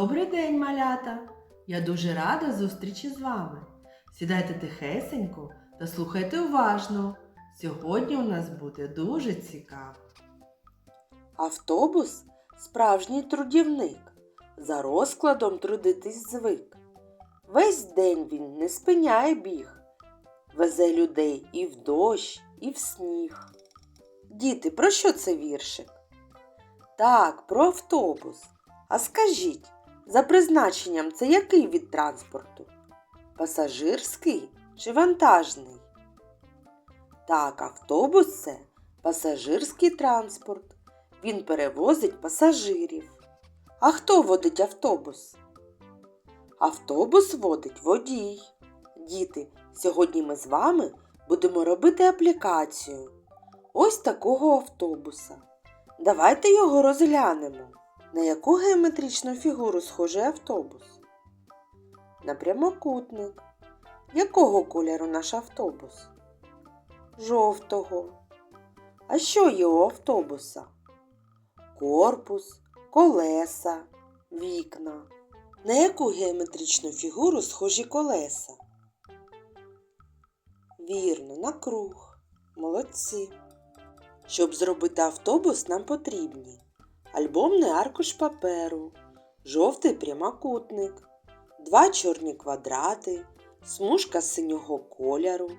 Добрий день, малята! Я дуже рада зустрічі з вами. Сідайте тихесенько та слухайте уважно. Сьогодні у нас буде дуже цікаво. Автобус справжній трудівник. За розкладом трудитись звик. Весь день він не спиняє біг, везе людей і в дощ, і в сніг. Діти, про що це віршик? Так, про автобус. А скажіть, за призначенням це який від транспорту? Пасажирський чи вантажний? Так, автобус це пасажирський транспорт. Він перевозить пасажирів. А хто водить автобус? Автобус водить водій. Діти, сьогодні ми з вами будемо робити аплікацію. Ось такого автобуса. Давайте його розглянемо. На яку геометричну фігуру схожий автобус? На прямокутник. Якого кольору наш автобус? Жовтого. А що є у автобуса? Корпус, колеса, вікна. На яку геометричну фігуру схожі колеса? Вірно, на круг. Молодці. Щоб зробити автобус, нам потрібні альбомний аркуш паперу, жовтий прямокутник, два чорні квадрати, смужка синього кольору,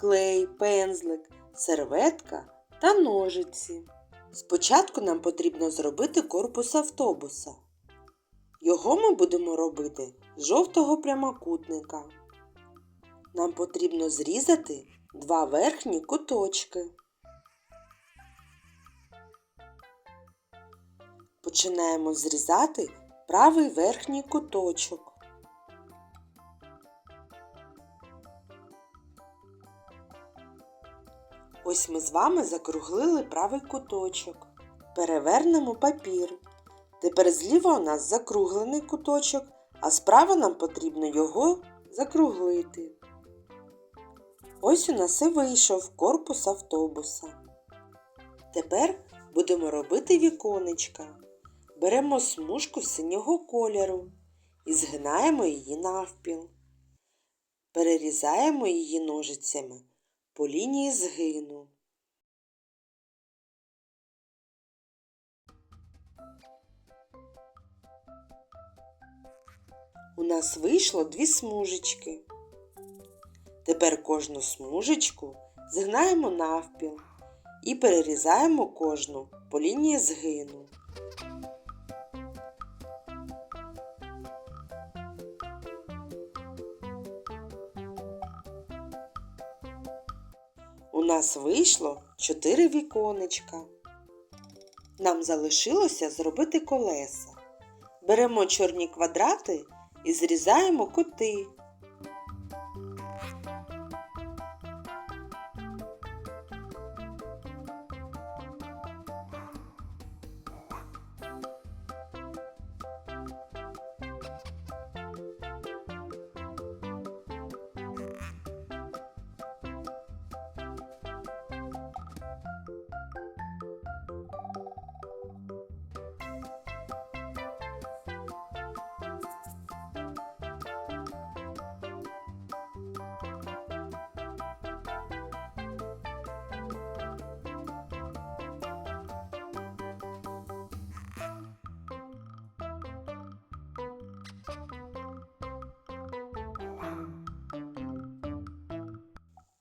клей, пензлик, серветка та ножиці. Спочатку нам потрібно зробити корпус автобуса. Його ми будемо робити з жовтого прямокутника. Нам потрібно зрізати два верхні куточки. Починаємо зрізати правий верхній куточок. Ось ми з вами закруглили правий куточок. Перевернемо папір. Тепер зліва у нас закруглений куточок, а справа нам потрібно його закруглити. Ось у нас і вийшов корпус автобуса. Тепер будемо робити віконечка. Беремо смужку синього кольору і згинаємо її навпіл. Перерізаємо її ножицями по лінії згину. У нас вийшло дві смужечки. Тепер кожну смужечку згинаємо навпіл і перерізаємо кожну по лінії згину. У нас вийшло 4 віконечка. Нам залишилося зробити колеса. Беремо чорні квадрати і зрізаємо кути.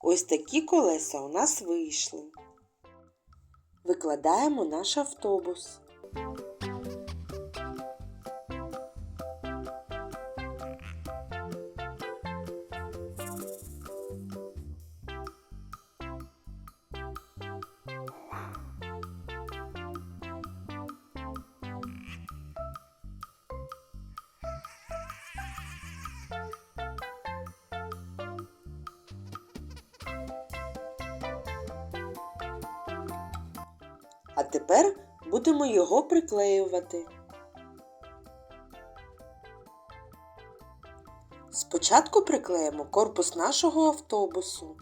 Ось такі колеса у нас вийшли. Викладаємо наш автобус. А тепер будемо його приклеювати. Спочатку приклеїмо корпус нашого автобусу.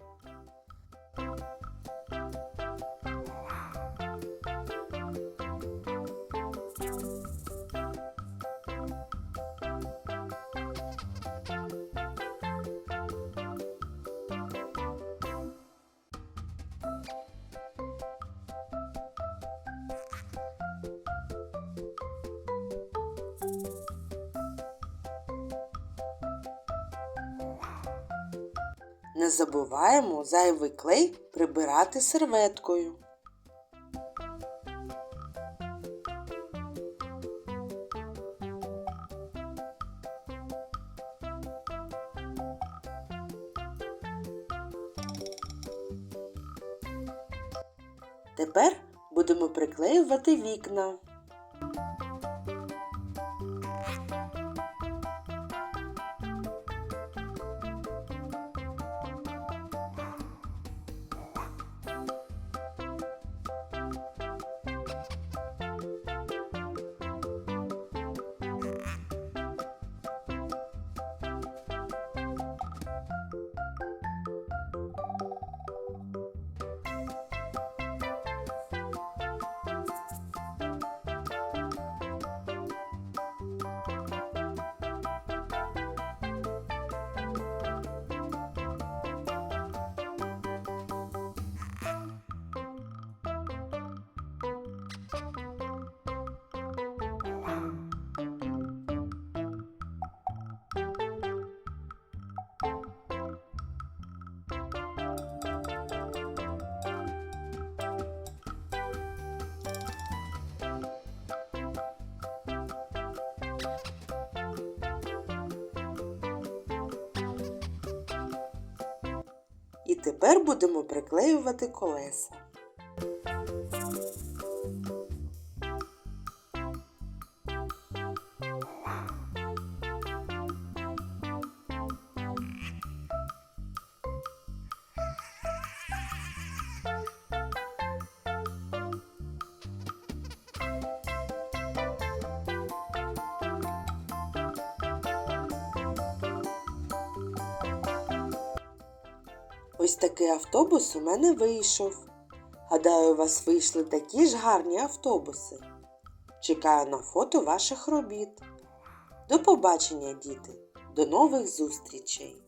Не забуваємо зайвий клей прибирати серветкою. Тепер будемо приклеювати вікна. Тепер будемо приклеювати колеса. Ось такий автобус у мене вийшов. Гадаю, у вас вийшли такі ж гарні автобуси. Чекаю на фото ваших робіт. До побачення, діти! До нових зустрічей!